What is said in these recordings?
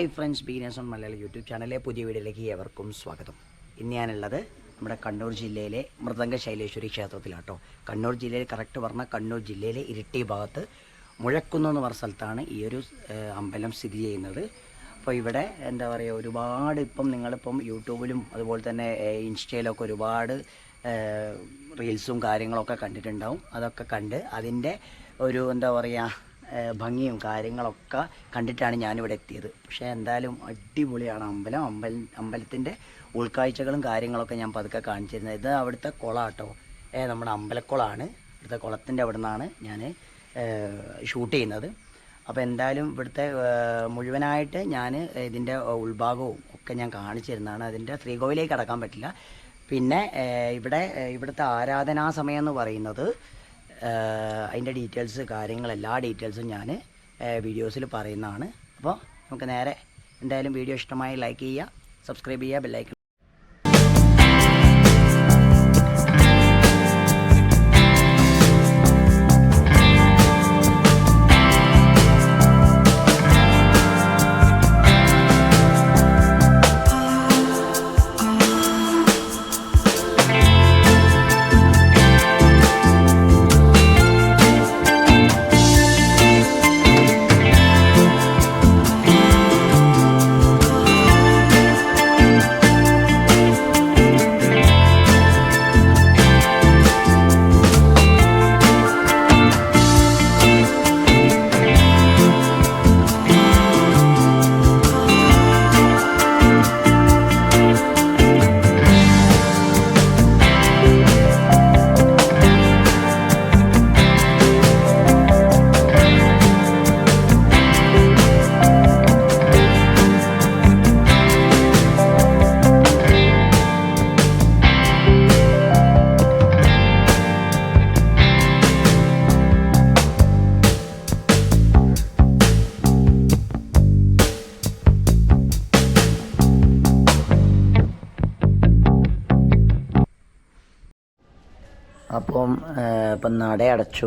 Hi friends Beena's own Malayala YouTube ചാനലിലെ പുതിയ വീഡിയോയിലേക്ക് ഏവർക്കും സ്വാഗതം. ഇന്ന് ഞാനുള്ളത് നമ്മുടെ കണ്ണൂർ ജില്ലയിലെ മൃദംഗ ശൈലേശ്വരി ക്ഷേത്രത്തിലാട്ടോ. കണ്ണൂർ ജില്ലയിൽ കറക്റ്റ് പറഞ്ഞാൽ കണ്ണൂർ ജില്ലയിലെ ഇരിട്ടി ഭാഗത്ത് മുഴക്കുന്നു എന്ന് പറഞ്ഞ സ്ഥലത്താണ് ഈ ഒരു അമ്പലം സ്ഥിതി ചെയ്യുന്നത്. അപ്പോൾ ഇവിടെ എന്താ പറയുക ഒരുപാട് ഇപ്പം നിങ്ങളിപ്പം യൂട്യൂബിലും അതുപോലെ തന്നെ ഇൻസ്റ്റയിലൊക്കെ ഒരുപാട് റീൽസും കാര്യങ്ങളൊക്കെ കണ്ടിട്ടുണ്ടാവും. അതൊക്കെ കണ്ട് അതിന്റെ ഒരു എന്താ പറയുക ഭംഗിയും കാര്യങ്ങളൊക്കെ കണ്ടിട്ടാണ് ഞാനിവിടെ എത്തിയത്. പക്ഷേ എന്തായാലും അടിപൊളിയാണ് അമ്പലം. അമ്പൽ അമ്പലത്തിന്റെ ഉൾക്കാഴ്ചകളും കാര്യങ്ങളൊക്കെ ഞാൻ പതുക്കെ കാണിച്ചിരുന്നത്. ഇത് അവിടുത്തെ കുളമാട്ടോ നമ്മുടെ അമ്പലക്കുളമാണ് ഇവിടുത്തെ കുളത്തിന്റെ അവിടെ നിന്നാണ് ഞാൻ ഷൂട്ട് ചെയ്യുന്നത്. അപ്പോൾ എന്തായാലും ഇവിടുത്തെ മുഴുവനായിട്ട് ഞാൻ ഇതിന്റെ ഉൾഭാഗവും ഒക്കെ ഞാൻ കാണിച്ചിരുന്നതാണ്. അതിന്റെ ശ്രീകോവിലേക്ക് കടക്കാൻ പറ്റില്ല. പിന്നെ ഇവിടെ ഇവിടുത്തെ ആരാധനാ സമയം എന്ന് പറയുന്നത് അതിന്റെ ഡീറ്റെയിൽസ് കാര്യങ്ങൾ എല്ലാ ഡീറ്റെയിൽസും ഞാൻ വീഡിയോസിൽ പറയുന്നതാണ്. അപ്പോൾ നമുക്ക് നേരെ എന്തായാലും വീഡിയോ ഇഷ്ടമായി ലൈക്ക് ചെയ്യുക സബ്സ്ക്രൈബ് ചെയ്യുക ബെല്ലൈക്കൺ അപ്പം ഇപ്പം നടയടച്ചു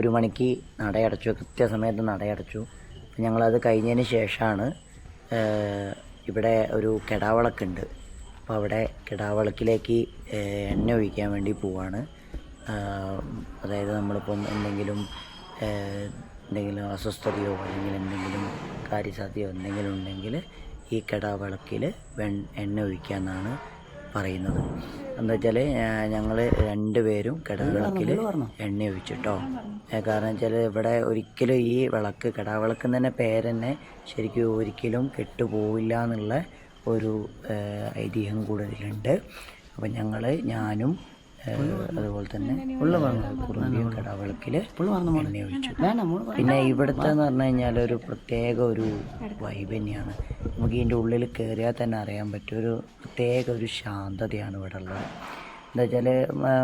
ഒരു മണിക്ക് നടയടച്ചു കൃത്യസമയത്ത് നടയടച്ചു ഞങ്ങളത് കഴിഞ്ഞതിന് ശേഷമാണ് ഇവിടെ ഒരു കിടാവിളക്കുണ്ട്. അപ്പോൾ അവിടെ കിടാവിളക്കിലേക്ക് എണ്ണ ഒഴിക്കാൻ വേണ്ടി പോവാണ്. അതായത് നമ്മളിപ്പം എന്തെങ്കിലും എന്തെങ്കിലും അസ്വസ്ഥതയോ അല്ലെങ്കിൽ എന്തെങ്കിലും കാര്യസാധ്യതയോ എന്തെങ്കിലും ഉണ്ടെങ്കിൽ ഈ കിടാവിളക്കിൽ എണ്ണ ഒഴിക്കാമെന്നാണ് പറയുന്നത്. എന്താ വെച്ചാൽ ഞങ്ങൾ രണ്ടുപേരും കിടവിളക്കിൽ എണ്ണ ഒഴിച്ചിട്ടോ. കാരണം വെച്ചാൽ ഇവിടെ ഒരിക്കലും ഈ വിളക്ക് കിടാവിളക്ക് തന്നെ പേരെന്നെ ശരിക്കും ഒരിക്കലും കെട്ടുപോവില്ല എന്നുള്ള ഒരു ഐതിഹ്യം കൂടുതലുണ്ട് അപ്പം ഞങ്ങൾ ഞാനും അതുപോലെ തന്നെ കുറുമ്പിയും കിടാവിളക്കിൽ എണ്ണ ഒഴിച്ചു. പിന്നെ ഇവിടുത്തെ എന്ന് പറഞ്ഞു കഴിഞ്ഞാൽ ഒരു പ്രത്യേക ഒരു വൈബ് തന്നെയാണ്. നമുക്ക് ഇതിന്റെ ഉള്ളിൽ കയറിയാൽ തന്നെ അറിയാൻ പറ്റും ഒരു പ്രത്യേക ഒരു ശാന്തതയാണ് ഇവിടെ ഉള്ളത്. എന്താ വെച്ചാൽ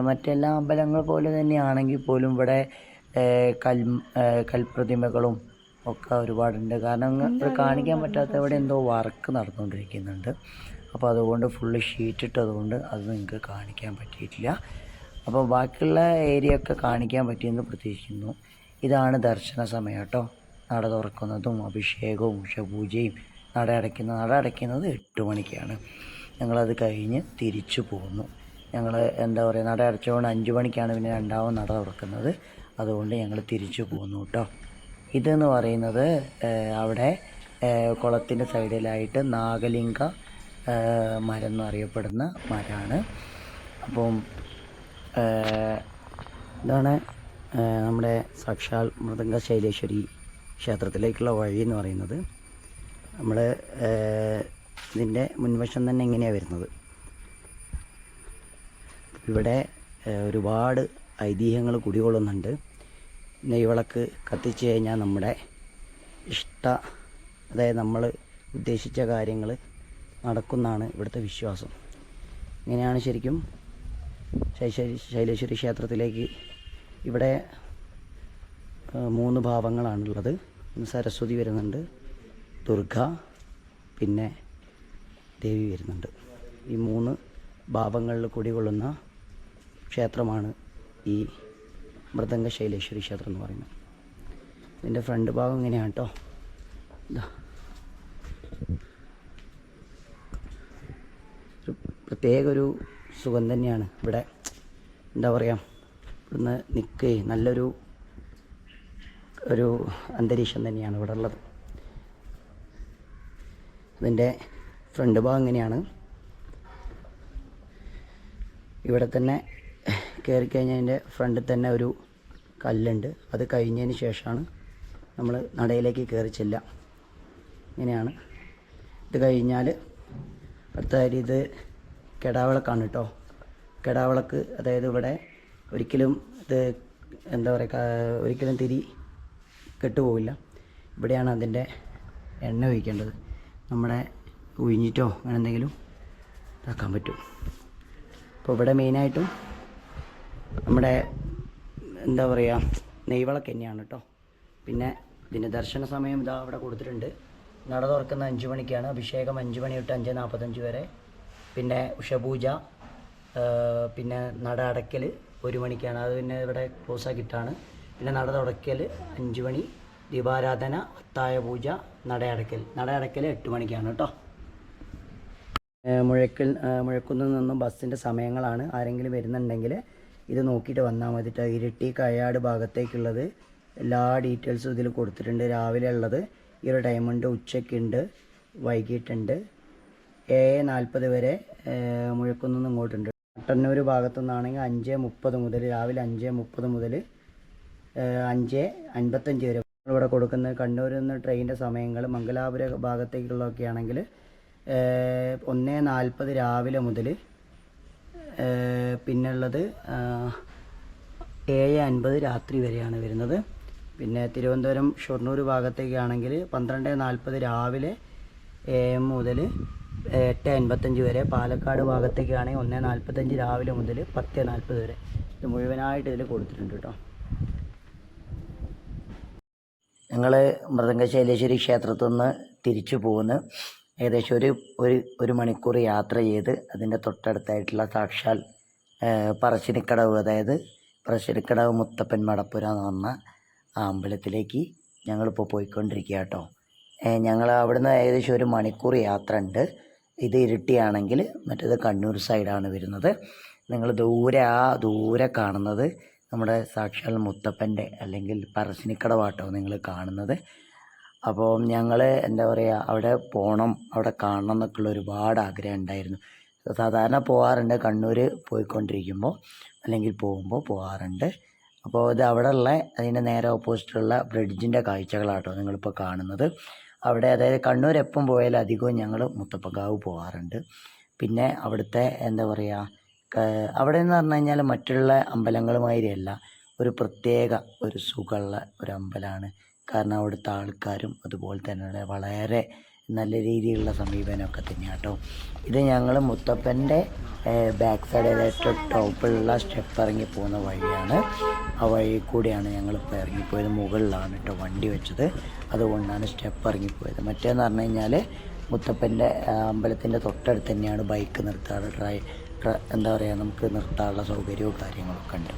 മറ്റെല്ലാ അമ്പലങ്ങൾ പോലെ തന്നെയാണെങ്കിൽ പോലും ഇവിടെ കൽ കൽപ്രതിമകളും ഒക്കെ ഒരുപാടുണ്ട്. കാരണം കാണിക്കാൻ പറ്റാത്ത ഇവിടെ എന്തോ വർക്ക് നടന്നുകൊണ്ടിരിക്കുന്നുണ്ട്. അപ്പോൾ അതുകൊണ്ട് ഫുള്ള് ഷീറ്റ് ഇട്ടതുകൊണ്ട് അത് നിങ്ങൾക്ക് കാണിക്കാൻ പറ്റിയിട്ടില്ല. അപ്പോൾ ബാക്കിയുള്ള ഏരിയ ഒക്കെ കാണിക്കാൻ പറ്റിയെന്ന് പ്രതീക്ഷിക്കുന്നു. ഇതാണ് ദർശന സമയം കേട്ടോ. നട തുറക്കുന്നതും അഭിഷേകവും ഉഷപൂജയും നട അടയ്ക്കുന്ന നട അടയ്ക്കുന്നത് എട്ട് മണിക്കാണ്. ഞങ്ങളത് കഴിഞ്ഞ് തിരിച്ചു പോന്നു. ഞങ്ങൾ എന്താ പറയുക നട അടച്ചുകൊണ്ട് അഞ്ച് മണിക്കാണ് പിന്നെ രണ്ടാമത് നട തുറക്കുന്നത്. അതുകൊണ്ട് ഞങ്ങൾ തിരിച്ചു പോന്നു കേട്ടോ. ഇതെന്ന് പറയുന്നത് അവിടെ കുളത്തിന്റെ സൈഡിലായിട്ട് നാഗലിംഗ മരം എന്നറിയപ്പെടുന്ന മരമാണ് അപ്പം ഇതാണ് നമ്മുടെ സാക്ഷാൽ മൃദംഗ ശൈലേശ്വരി ക്ഷേത്രത്തിലേക്കുള്ള വഴി എന്ന് പറയുന്നത്. നമ്മൾ ഇതിന്റെ മുൻവശം തന്നെ ഇങ്ങനെയാണ് വരുന്നത്. ഇവിടെ ഒരുപാട് ഐതിഹ്യങ്ങൾ കുടികൊള്ളുന്നുണ്ട്. നെയ്വിളക്ക് കത്തിച്ച് കഴിഞ്ഞാൽ നമ്മുടെ ഇഷ്ട അതായത് നമ്മൾ ഉദ്ദേശിച്ച കാര്യങ്ങൾ നടക്കുന്നാണ് ഇവിടുത്തെ വിശ്വാസം. ഇങ്ങനെയാണ് ശരിക്കും ശൈലേശ്വരി ക്ഷേത്രത്തിലേക്ക് ഇവിടെ മൂന്ന് ഭാവങ്ങളാണുള്ളത്. സരസ്വതി വരുന്നുണ്ട് ദുർഗ പിന്നെ ദേവി വരുന്നുണ്ട്. ഈ മൂന്ന് ഭാവങ്ങളിൽ കുടികൊള്ളുന്ന ക്ഷേത്രമാണ് ഈ മൃദംഗ ശൈലേശ്വരി ക്ഷേത്രം എന്ന് പറയുന്നത്. ഇതിന്റെ ഫ്രണ്ട് ഭാഗം ഇങ്ങനെയാണ് കേട്ടോ ഇതാ ഒരു പ്രത്യേക ഒരു സുഖം തന്നെയാണ്. ഇവിടെ എന്താ പറയുക ഇവിടുന്ന് നിൽക്കുകയും നല്ലൊരു ഒരു അന്തരീക്ഷം തന്നെയാണ് ഇവിടെ ഉള്ളത്. അതിന്റെ ഫ്രണ്ട് ഭാഗം ഇങ്ങനെയാണ്. ഇവിടെ തന്നെ കയറി കഴിഞ്ഞാൽ അതിന്റെ ഫ്രണ്ടിൽ തന്നെ ഒരു കല്ലുണ്ട്. അത് കഴിഞ്ഞതിന് ശേഷമാണ് നമ്മൾ നടയിലേക്ക് കയറി ചെല്ലുക. ഇങ്ങനെയാണ്. ഇത് കഴിഞ്ഞാൽ അടുത്തതായിട്ട് ഇത് കെടാവിളക്കാണ് കേട്ടോ കെടാവിളക്ക് അതായത് ഇവിടെ ഒരിക്കലും ഇത് എന്താ പറയുക ഒരിക്കലും തിരി കെട്ടുപോവില്ല. ഇവിടെയാണ് അതിന്റെ എണ്ണ ഒഴിക്കേണ്ടത്. നമ്മുടെ ഉഴിഞ്ഞിട്ടോ അങ്ങനെ എന്തെങ്കിലും ഇതാക്കാൻ പറ്റും. അപ്പോൾ ഇവിടെ മെയിനായിട്ടും നമ്മുടെ എന്താ പറയുക നെയ്വിളക്ക് തന്നെയാണ് കേട്ടോ. പിന്നെ ഇതിന്റെ ദർശന സമയം ഇതാ അവിടെ കൊടുത്തിട്ടുണ്ട്. നട തുറക്കുന്ന അഞ്ച് മണിക്കാണ്. അഭിഷേകം അഞ്ച് മണി തൊട്ട് അഞ്ച് നാൽപ്പത്തഞ്ച് വരെ പിന്നെ ഉഷപൂജ പിന്നെ നട അടയ്ക്കൽ ഒരു മണിക്കാണ്. അത് പിന്നെ ഇവിടെ ക്ലോസ് ആക്കിയിട്ടാണ്. പിന്നെ നട തുടയ്ക്കൽ അഞ്ച് മണി ദീപാരാധന അത്തായ പൂജ നട അടയ്ക്കൽ. നട അടയ്ക്കൽ എട്ട് മണിക്കാണ് കേട്ടോ. മുഴക്കൽ മുഴക്കുന്നിൽ നിന്നും ബസ്സിന്റെ സമയങ്ങളാണ്. ആരെങ്കിലും വരുന്നുണ്ടെങ്കിൽ ഇത് നോക്കിയിട്ട് വന്നാൽ മതി കേട്ടോ ഇരിട്ടി കയാട് ഭാഗത്തേക്കുള്ളത് എല്ലാ ഡീറ്റെയിൽസും ഇതിൽ കൊടുത്തിട്ടുണ്ട്. രാവിലെ ഉള്ളത് ഈ ഒരു ടൈമുണ്ട് ഉച്ചയ്ക്കുണ്ട് വൈകിട്ടുണ്ട്. ഏഴ് നാൽപ്പത് വരെ മുഴക്കുന്നു ഇങ്ങോട്ടുണ്ട്. മട്ടന്നൂർ ഭാഗത്തു നിന്നാണെങ്കിൽ അഞ്ച് മുപ്പത് മുതൽ രാവിലെ അഞ്ച് മുപ്പത് മുതൽ അഞ്ച് അൻപത്തഞ്ച് വരെ ഇവിടെ കൊടുക്കുന്നത് കണ്ണൂരിൽ നിന്ന് ട്രെയിനിന്റെ സമയങ്ങൾ മംഗലാപുര ഭാഗത്തേക്കുള്ളതൊക്കെ ആണെങ്കിൽ ഒന്ന് നാൽപ്പത് രാവിലെ മുതൽ പിന്നുള്ളത് ഏഴ് അൻപത് രാത്രി വരെയാണ് വരുന്നത്. പിന്നെ തിരുവനന്തപുരം ഷൊർണൂർ ഭാഗത്തേക്കാണെങ്കിൽ പന്ത്രണ്ട് നാൽപ്പത് രാവിലെ എ എം മുതൽ എട്ട് അൻപത്തഞ്ച് വരെ പാലക്കാട് ഭാഗത്തേക്കാണെങ്കിൽ ഒന്ന് നാൽപ്പത്തഞ്ച് രാവിലെ മുതൽ പത്ത് നാൽപ്പത് വരെ. ഇത് മുഴുവനായിട്ട് ഇതിൽ കൊടുത്തിട്ടുണ്ട് കേട്ടോ. ഞങ്ങൾ മൃദംഗശൈലേശ്വരി ക്ഷേത്രത്തിൽ നിന്ന് തിരിച്ചു പോകുന്നു ഏകദേശം ഒരു ഒരു ഒരു മണിക്കൂർ യാത്ര ചെയ്ത് അതിന്റെ തൊട്ടടുത്തായിട്ടുള്ള സാക്ഷാൽ പറശ്ശിനിക്കടവ് അതായത് പറശ്ശിനിക്കടവ് മുത്തപ്പൻ മടപ്പുര എന്ന് പറഞ്ഞ ആ അമ്പലത്തിലേക്ക് ഞങ്ങളിപ്പോൾ പോയിക്കൊണ്ടിരിക്കുക കേട്ടോ. ഞങ്ങൾ അവിടുന്ന് ഏകദേശം ഒരു മണിക്കൂർ യാത്ര ഉണ്ട്. ഇത് ഇരിട്ടിയാണെങ്കിൽ മറ്റേത് കണ്ണൂർ സൈഡാണ് വരുന്നത്. നിങ്ങൾ ദൂരെ ആ ദൂരെ കാണുന്നത് നമ്മുടെ സാക്ഷാൽ മുത്തപ്പന്റെ അല്ലെങ്കിൽ പറശ്ശിനിക്കടവാട്ടോ നിങ്ങൾ കാണുന്നത്. അപ്പോൾ ഞങ്ങൾ എന്താ പറയുക അവിടെ പോകണം അവിടെ കാണണം എന്നൊക്കെയുള്ള ഒരുപാട് ആഗ്രഹം ഉണ്ടായിരുന്നു. സാധാരണ പോകാറുണ്ട് കണ്ണൂർ പോയിക്കൊണ്ടിരിക്കുമ്പോൾ അല്ലെങ്കിൽ പോകുമ്പോൾ പോകാറുണ്ട്. അപ്പോൾ ഇത് അവിടെ ഉള്ള അതിന്റെ നേരെ ഓപ്പോസിറ്റുള്ള ബ്രിഡ്ജിന്റെ കാഴ്ചകളാട്ടോ നിങ്ങളിപ്പോൾ കാണുന്നത്. അവിടെ അതായത് കണ്ണൂർ എപ്പം പോയാലും അധികവും ഞങ്ങൾ മുത്തപ്പക്കാവ് പോകാറുണ്ട് പിന്നെ അവിടുത്തെ എന്താ പറയുക അവിടെ എന്ന് പറഞ്ഞു കഴിഞ്ഞാൽ മറ്റുള്ള അമ്പലങ്ങളുമാതിരിയല്ല ഒരു പ്രത്യേക ഒരു സുഖമുള്ള ഒരു അമ്പലമാണ് കാരണം അവിടുത്തെ ആൾക്കാരും അതുപോലെ തന്നെ വളരെ നല്ല രീതിയിലുള്ള സമീപനമൊക്കെ തന്നെയാണ് കേട്ടോ ഇത് ഞങ്ങൾ മുത്തപ്പന്റെ ബാക്ക് സൈഡ് ഏറ്റവും ടോപ്പിലുള്ള സ്റ്റെപ്പ് ഇറങ്ങി പോകുന്ന വഴിയാണ്. ആ വഴി കൂടിയാണ് ഞങ്ങളിപ്പോൾ ഇറങ്ങിപ്പോയത്. മുകളിലാണ് കേട്ടോ വണ്ടി വെച്ചത്. അതുകൊണ്ടാണ് സ്റ്റെപ്പ് ഇറങ്ങിപ്പോയത്. മറ്റേന്ന് പറഞ്ഞു കഴിഞ്ഞാൽ മുത്തപ്പന്റെ അമ്പലത്തിന്റെ തൊട്ടടുത്ത് തന്നെയാണ് ബൈക്ക് നിർത്താറ്. എന്താ പറയുക നമുക്ക് നിർത്താനുള്ള സൗകര്യവും കാര്യങ്ങളൊക്കെ ഉണ്ട്.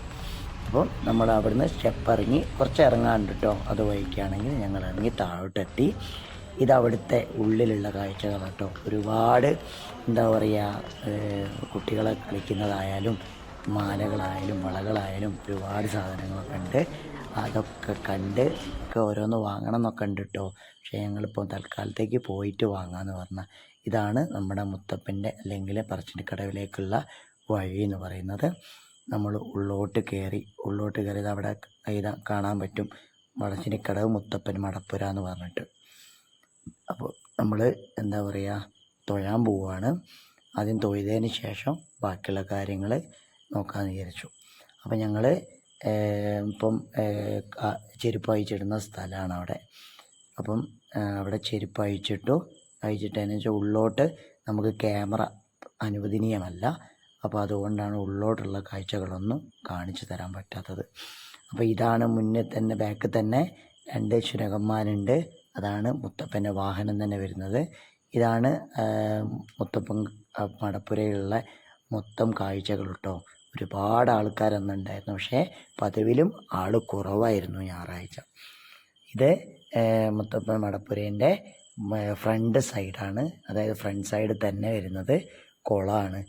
അപ്പോൾ നമ്മൾ അവിടുന്ന് സ്റ്റെപ്പ് ഇറങ്ങി കുറച്ച് ഇറങ്ങാണ്ട് കേട്ടോ അത് വഴിക്കാണെങ്കിൽ ഞങ്ങൾ ഇറങ്ങി താഴോട്ടെത്തി. ഇത് അവിടുത്തെ ഉള്ളിലുള്ള കാഴ്ചകൾ കേട്ടോ. ഒരുപാട് എന്താ പറയുക കുട്ടികളെ കളിക്കുന്നതായാലും മാലകളായാലും വളകളായാലും ഒരുപാട് സാധനങ്ങളൊക്കെ ഉണ്ട്. അതൊക്കെ കണ്ട് ഒക്കെ ഓരോന്ന് വാങ്ങണം എന്നൊക്കെ ഉണ്ട് കേട്ടോ. പക്ഷേ ഞങ്ങളിപ്പോൾ തൽക്കാലത്തേക്ക് പോയിട്ട് വാങ്ങാമെന്ന് പറഞ്ഞ ഇതാണ് നമ്മുടെ മുത്തപ്പന്റെ അല്ലെങ്കിൽ പറശ്ശിനിക്കടവിലേക്കുള്ള വഴി എന്ന് പറയുന്നത്. നമ്മൾ ഉള്ളോട്ട് കയറി ഉള്ളോട്ട് കയറിയത് അവിടെ ഇതാ കാണാൻ പറ്റും. വളച്ചിനിക്കടവ് മുത്തപ്പൻ മടപ്പുര എന്ന് പറഞ്ഞിട്ട്. അപ്പോൾ നമ്മൾ എന്താ പറയുക തൊഴാൻ പോവുകയാണ് ആദ്യം തൊഴുതതിന് ശേഷം ബാക്കിയുള്ള കാര്യങ്ങൾ നോക്കാമെന്ന് വിചാരിച്ചു. അപ്പോൾ ഞങ്ങൾ ഇപ്പം ചെരുപ്പ് അയച്ചിടുന്ന സ്ഥലമാണ് അവിടെ. അപ്പം അവിടെ ചെരുപ്പ് അയച്ചിട്ടു അയച്ചിട്ടതിന് വെച്ചാൽ ഉള്ളോട്ട് നമുക്ക് ക്യാമറ അനുവദനീയമല്ല. അപ്പോൾ അതുകൊണ്ടാണ് ഉള്ളോട്ടുള്ള കാഴ്ചകളൊന്നും കാണിച്ചു തരാൻ പറ്റാത്തത്. അപ്പോൾ ഇതാണ് മുന്നേ തന്നെ ബാക്കിൽ തന്നെ രണ്ട് ശുനകന്മാരുണ്ട് അതാണ് മുത്തപ്പന്റെ വാഹനം തന്നെ വരുന്നത്. ഇതാണ് മുത്തപ്പൻ മടപ്പുരയിലുള്ള മൊത്തം കാഴ്ചകൾ കേട്ടോ ഒരുപാട് ആൾക്കാരൊന്നും ഉണ്ടായിരുന്നു പക്ഷേ പതിവിലും ആൾ കുറവായിരുന്നു ഞായറാഴ്ച. ഇത് മുത്തപ്പൻ മടപ്പുരേന്റെ ഫ്രണ്ട് സൈഡാണ്. അതായത് ഫ്രണ്ട് സൈഡ് തന്നെ വരുന്നത് കുളമാണ്.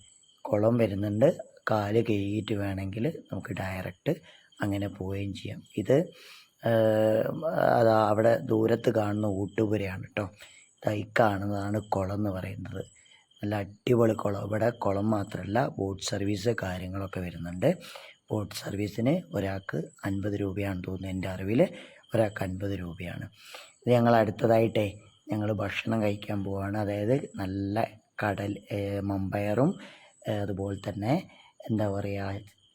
കുളം വരുന്നുണ്ട്. കാൽ കഴുകിയിട്ട് വേണമെങ്കിൽ നമുക്ക് ഡയറക്റ്റ് അങ്ങനെ പോവുകയും ചെയ്യാം. ഇത് അതാ അവിടെ ദൂരത്ത് കാണുന്ന ഊട്ടുപുരയാണ് കേട്ടോ ഈ കാണുന്നതാണ് കുളം എന്ന് പറയുന്നത്. നല്ല അടിപൊളി കുളം. ഇവിടെ കുളം മാത്രമല്ല ബോട്ട് സർവീസ് കാര്യങ്ങളൊക്കെ വരുന്നുണ്ട്. ബോട്ട് സർവീസിന് ഒരാൾക്ക് അൻപത് രൂപയാണ് തോന്നുന്നത് എന്റെ അറിവിൽ ഒരാൾക്ക് അൻപത് രൂപയാണ്. ഇത് ഞങ്ങൾ അടുത്തതായിട്ടേ ഞങ്ങൾ ഭക്ഷണം കഴിക്കാൻ പോവാണ്. അതായത് നല്ല കടൽ മമ്പയറും അതുപോലെ തന്നെ എന്താ പറയുക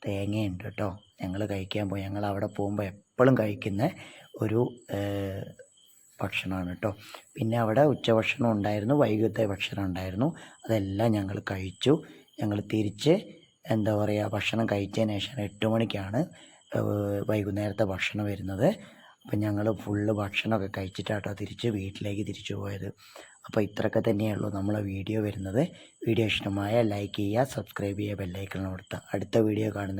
തേങ്ങയുണ്ട് കേട്ടോ ഞങ്ങൾ കഴിക്കാൻ പോയി. ഞങ്ങൾ അവിടെ പോകുമ്പോൾ എപ്പോഴും കഴിക്കുന്ന ഒരു ഭക്ഷണമാണ് കേട്ടോ പിന്നെ അവിടെ ഉച്ചഭക്ഷണം ഉണ്ടായിരുന്നു വൈകിട്ടത്തെ ഭക്ഷണം ഉണ്ടായിരുന്നു. അതെല്ലാം ഞങ്ങൾ കഴിച്ചു. ഞങ്ങൾ തിരിച്ച് എന്താ പറയുക ഭക്ഷണം കഴിച്ചതിന് ശേഷം എട്ട് മണിക്കാണ് വൈകുന്നേരത്തെ ഭക്ഷണം വരുന്നത്. അപ്പം ഞങ്ങൾ ഫുള്ള് ഭക്ഷണമൊക്കെ കഴിച്ചിട്ടാട്ടോ തിരിച്ച് വീട്ടിലേക്ക് തിരിച്ചു പോയത്. അപ്പോൾ ഇത്രയൊക്കെ തന്നെയുള്ളൂ നമ്മളെ വീഡിയോ വരുന്നത്. വീഡിയോ ഇഷ്ടമായ ലൈക്ക് ചെയ്യുക സബ്സ്ക്രൈബ് ചെയ്യുക ബെല്ലൈക്കൺ കൊടുത്താൽ അടുത്ത വീഡിയോ കാണുന്ന